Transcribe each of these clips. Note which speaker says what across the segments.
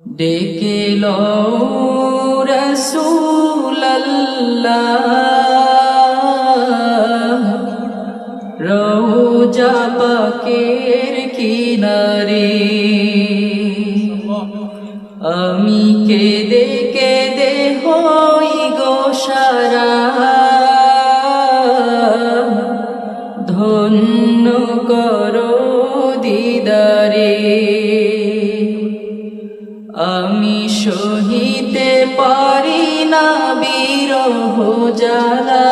Speaker 1: ডেকে রোজা পাকের কিনারে। আমি আমি সহিতে পারি না বিরহ জ্বালা।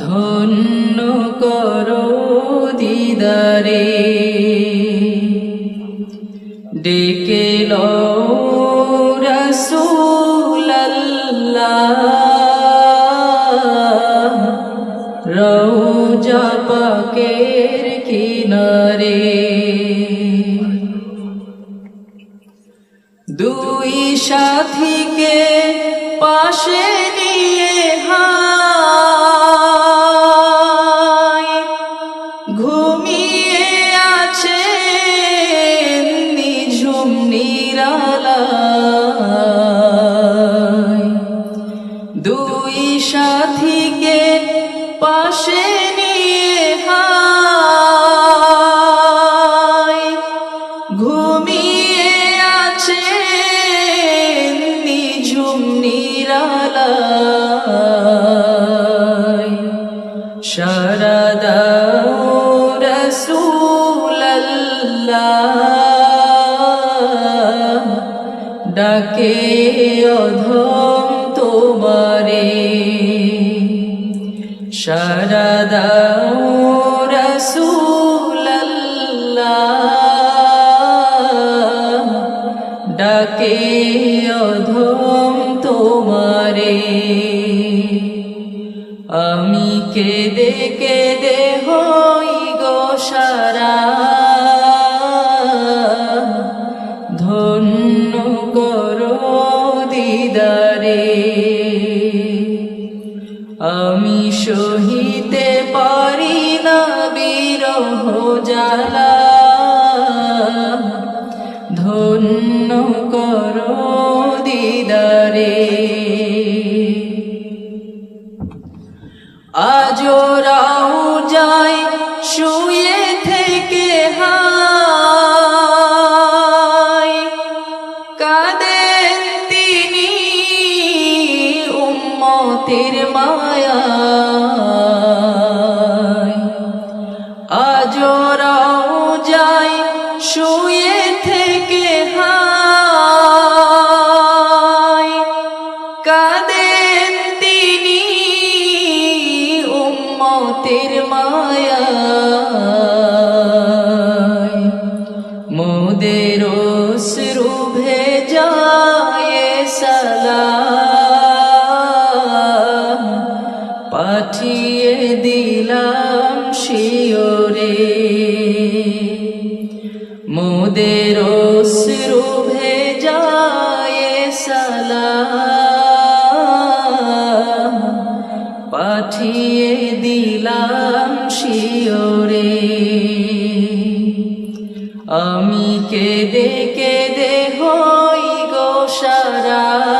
Speaker 1: ধন্য করো দিদারে। ডেকে রসুল্লাহ রৌজা পাকের কিনারে। साथी রসুল্লাহ ডাকে অধম তোমারে। শারদাও রসুল্লাহ ডাকে অধম তোমারে। আমি কে কেঁদে জ্বালা। ধন্য করো। শুয়ে মোদের শ্রু ভেজায় সালাম। পাঠিয়ে দিলাম শিওরে আমি কেঁদে কেঁদে হই গো সারা।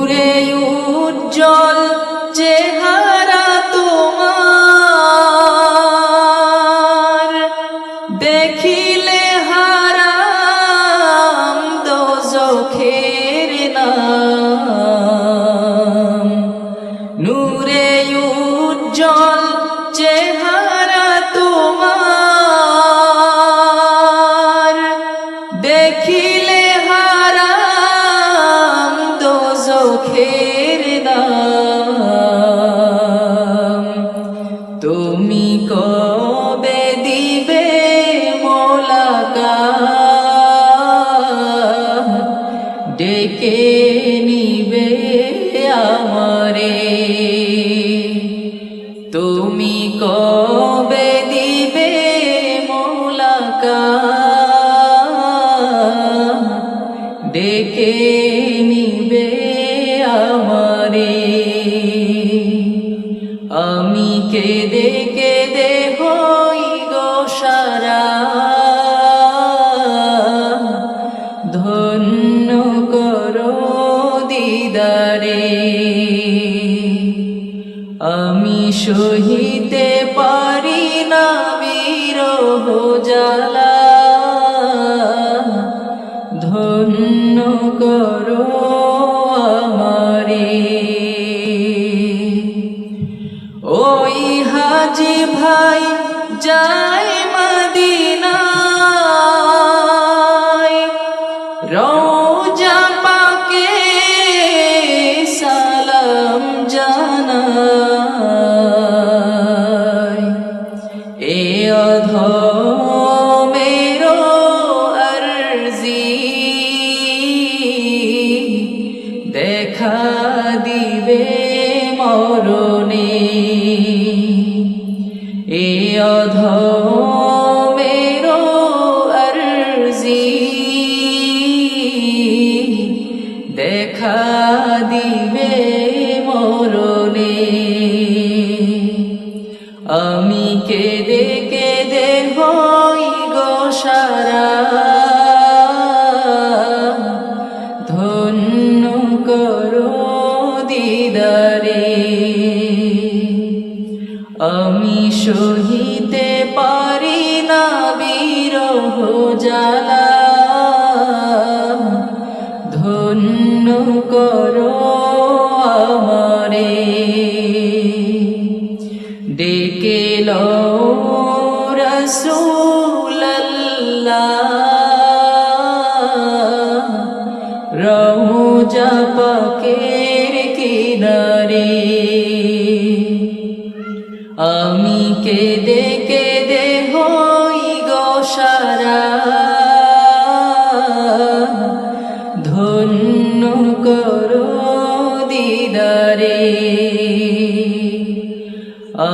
Speaker 1: কে নিবে আমারে? তুমি কবে দিবে মোলাকা ডেকে নিবে আমারে? আমি কে দেখে দে হই গো সারা। ধন্য দিদারে আমি সহিতে পারি না বিরহ জ্বালা। ধন্য করো আমারে। ওই হাজি ভাই যায় মদিনায়। রোজা দেখা দিবে পাকের কিনারে। আমি কেঁদে কেঁদে হই গো সারা। ধন্য করো দিদারে।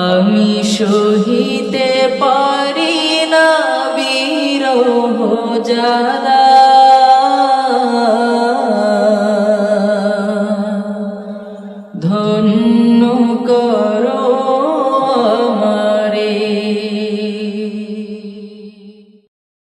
Speaker 1: আমি সহিতে পারি না বিরহ জ্বালা